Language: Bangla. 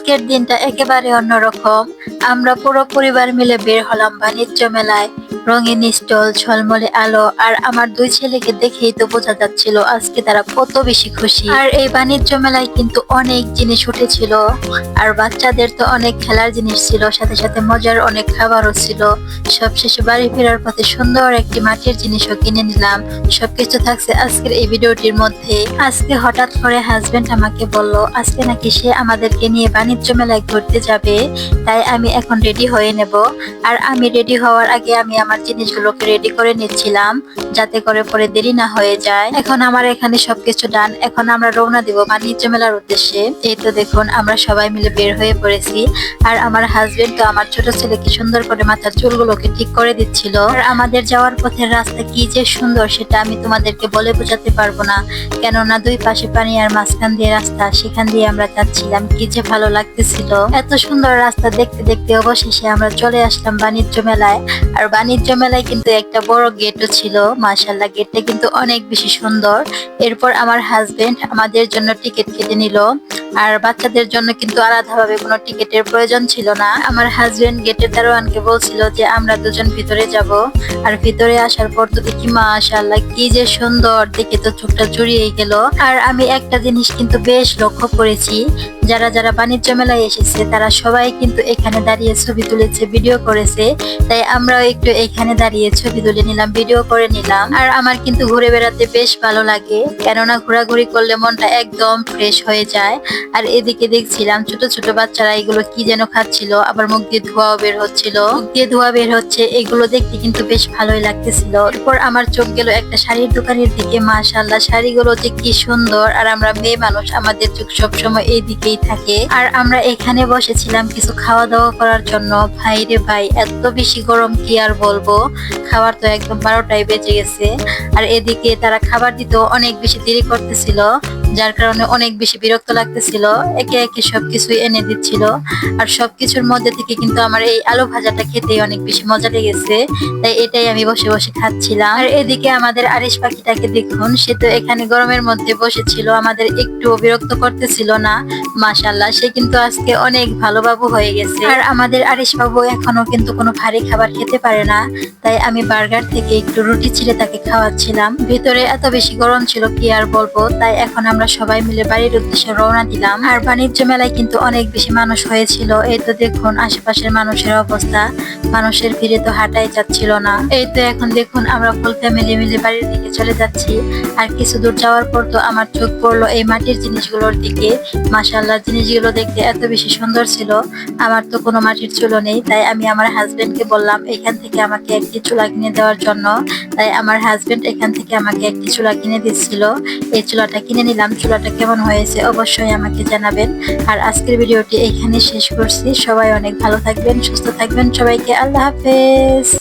আজকের দিনটা একেবারে অন্যরকম। আমরা পুরো পরিবার মিলে বের হলাম বাণিজ্য মেলায়। রঙিন স্টল ঝলমলে আলো, আর আমার দুই ছেলেকে দেখেই তো বোঝা যাচ্ছিল আজকে তারা কত বেশি খুশি। আর এই বাণিজ্য মেলায় কিন্তু অনেক জিনিস উঠেছিল, আর বাচ্চাদের তো অনেক খেলার জিনিস ছিল, সাথে সাথে মজার অনেক খাবারও ছিল। সবশেষে বাড়ি ফেরার পথে সুন্দর একটি মাটির জিনিসও কিনে নিলাম। সবকিছু থাকছে আজকের এই ভিডিওটির মধ্যে। আজকে হঠাৎ করে হাজবেন্ড আমাকে বলল, আজকে নাকি সে আমাদেরকে নিয়ে বাণিজ্য মেলায় ঘুরতে যাবে, তাই আমি এখন রেডি হয়ে নেব। আর আমি রেডি হওয়ার আগে আমি আমার জিনিসগুলোকে রেডি করে নিচ্ছিলাম, যাতে করে পরে দেরি না হয়ে যায়। এখন আমার এখানে সবকিছু ডান এখন আমরা রওনা দিব বাণিজ্য মেলার উদ্দেশ্যে। এই তো দেখুন, আমরা সবাই মিলে বের হয়ে পড়েছি। আর আমার হাজবেন্ড তো আমার ছোট ছেলেকে সুন্দর করে মাথার চুলগুলোকে ঠিক করে দিচ্ছিল। আর আমাদের যাওয়ার পথের রাস্তা কি যে সুন্দর, সেটা আমি তোমাদেরকে বলে বোঝাতে পারব না। কেননা দুই পাশে পানি আর মাঝখান দিয়ে রাস্তা, সেখান দিয়ে আমরা যাচ্ছিলাম। কি যে ভালো লাগতেছিল। এত সুন্দর রাস্তা দেখতে দেখতে অবশেষে আমরা চলে আসলাম বাণিজ্য মেলায়। আর বাণিজ্য মেলায় কিন্তু একটা বড় গেটও ছিল মাশাল্লাহ গেটটা কিন্তু অনেক বেশি সুন্দর। এরপর আমার হাজবেন্ড আমাদের জন্য টিকিট কেটে নিল। আর বাচ্চাদের জন্য কিন্তু আলাদাভাবে কোনো টিকিটের প্রয়োজন ছিল না। আমার হাজবেন্ড গেটের দারোয়ানকে বলছিল যে, আমরা দুজন ভিতরে যাব। আর ভিতরে আসার পর তো দেখি মাশাল্লাহ কি যে সুন্দর। দেখে তো চোখটা জুড়িয়ে গেল। আর আমি একটা জিনিস কিন্তু বেশ লক্ষ্য করেছি। যারা যারা বাণিজ্য মেলায় এসেছে, তারা সবাই কিন্তু এখানে দাঁড়িয়ে ছবি তুলেছে ভিডিও করেছে। তাই আমরাও একটু এখানে দাঁড়িয়ে ছবি তুলে নিলাম ভিডিও করে নিলাম। আর আমার কিন্তু ঘুরে বেড়াতে বেশ ভালো লাগে। কেননা, ঘোরাঘুরি করলে মনটা একদম ফ্রেশ হয়ে যায়। আর এদিকে দেখছিলাম ছোট ছোট বাচ্চারা এগুলো কি যেন খাচ্ছিল, আবার মুখ দিয়ে ধোঁয়াও বের হচ্ছিল। মুখ দিয়ে ধোঁয়া বের হচ্ছে, এগুলো দেখতে কিন্তু বেশ ভালোই লাগতেছিল। এরপর আমার চোখ গেল একটা শাড়ির দোকানের দিকে মাশাল্লাহ শাড়িগুলো যে কি সুন্দর। আর আমরা মেয়ে মানুষ, আমাদের চোখ সবসময় এই দিকেই থাকে। আর আমরা এখানে বসেছিলাম কিছু খাওয়া দাওয়া করার জন্য। ভাই রে ভাই, এত বেশি গরম কি আর বলব? খাবার তো একদম বারোটায় বেজে গেছে। আর এদিকে তারা খাবার দিতেও অনেক বেশি দেরি করতেছিল। যার কারণে অনেক বেশি বিরক্ত লাগতেছিল। একে একে সবকিছুই এনে দিচ্ছিল। আর সবকিছুর মধ্যে থেকে কিন্তু আমার এই আলু ভাজাটা খেতে অনেক বেশি মজা লেগেছে। তাই এটাই আমি বসে বসে খাচ্ছিলাম। আর এদিকে আমাদের আরিশ পাখিটাকে দেখুন, সে তো এখানে গরমের মধ্যে বসেছিল। আমাদের একটু বিরক্ত করতেছিল না। মাশাল্লাহ সে কিন্তু আজকে অনেক ভালো বাবু হয়ে গেছে। আর আমাদের আরিশ বাবু এখনও কিন্তু কোনো ভারী খাবার খেতে পারে না। তাই আমি বার্গার থেকে একটু রুটি ছিঁড়ে তাকে খাওয়াচ্ছিলাম। ভিতরে এত বেশি গরম ছিল, কি আর বলব? তাই এখন আমরা সবাই মিলে বাড়ির উদ্দেশ্যে রওনা দিলাম। আর বাণিজ্য মেলায় কিন্তু অনেক বেশি মানুষ হয়েছিল। এই তো দেখুন আশেপাশের মানুষের অবস্থা। মানুষের ভিড়ে তো হাঁটাই যাচ্ছিল না। এই তো এখন দেখুন আমরা ফুল ফ্যামিলি মিলে বাড়ির দিকে চলে যাচ্ছি। আর কিছু দূর যাওয়ার পর তো আমার চোখ পড়ল এই মাটির জিনিসগুলোর দিকে। মাসাল্লাহ জিনিসগুলো দেখতে এত বেশি সুন্দর ছিল। আমার তো কোনো মাটির চুলো নেই, তাই আমি আমার হাজবেন্ডকে বললাম, এখান থেকে আমাকে একটি চুলা কিনে দেওয়ার জন্য। তাই আমার হাজবেন্ড এখান থেকে আমাকে একটি চুলা কিনে দিচ্ছিল। এই চুলাটা কিনে নিলাম। চুলাটা কেমন হয়েছে, অবশ্যই আমাকে জানাবেন। আর আজকের ভিডিওটি এখানে শেষ করছি। সবাই অনেক ভালো থাকবেন, সুস্থ থাকবেন। সবাইকে আল্লাহ হাফেজ।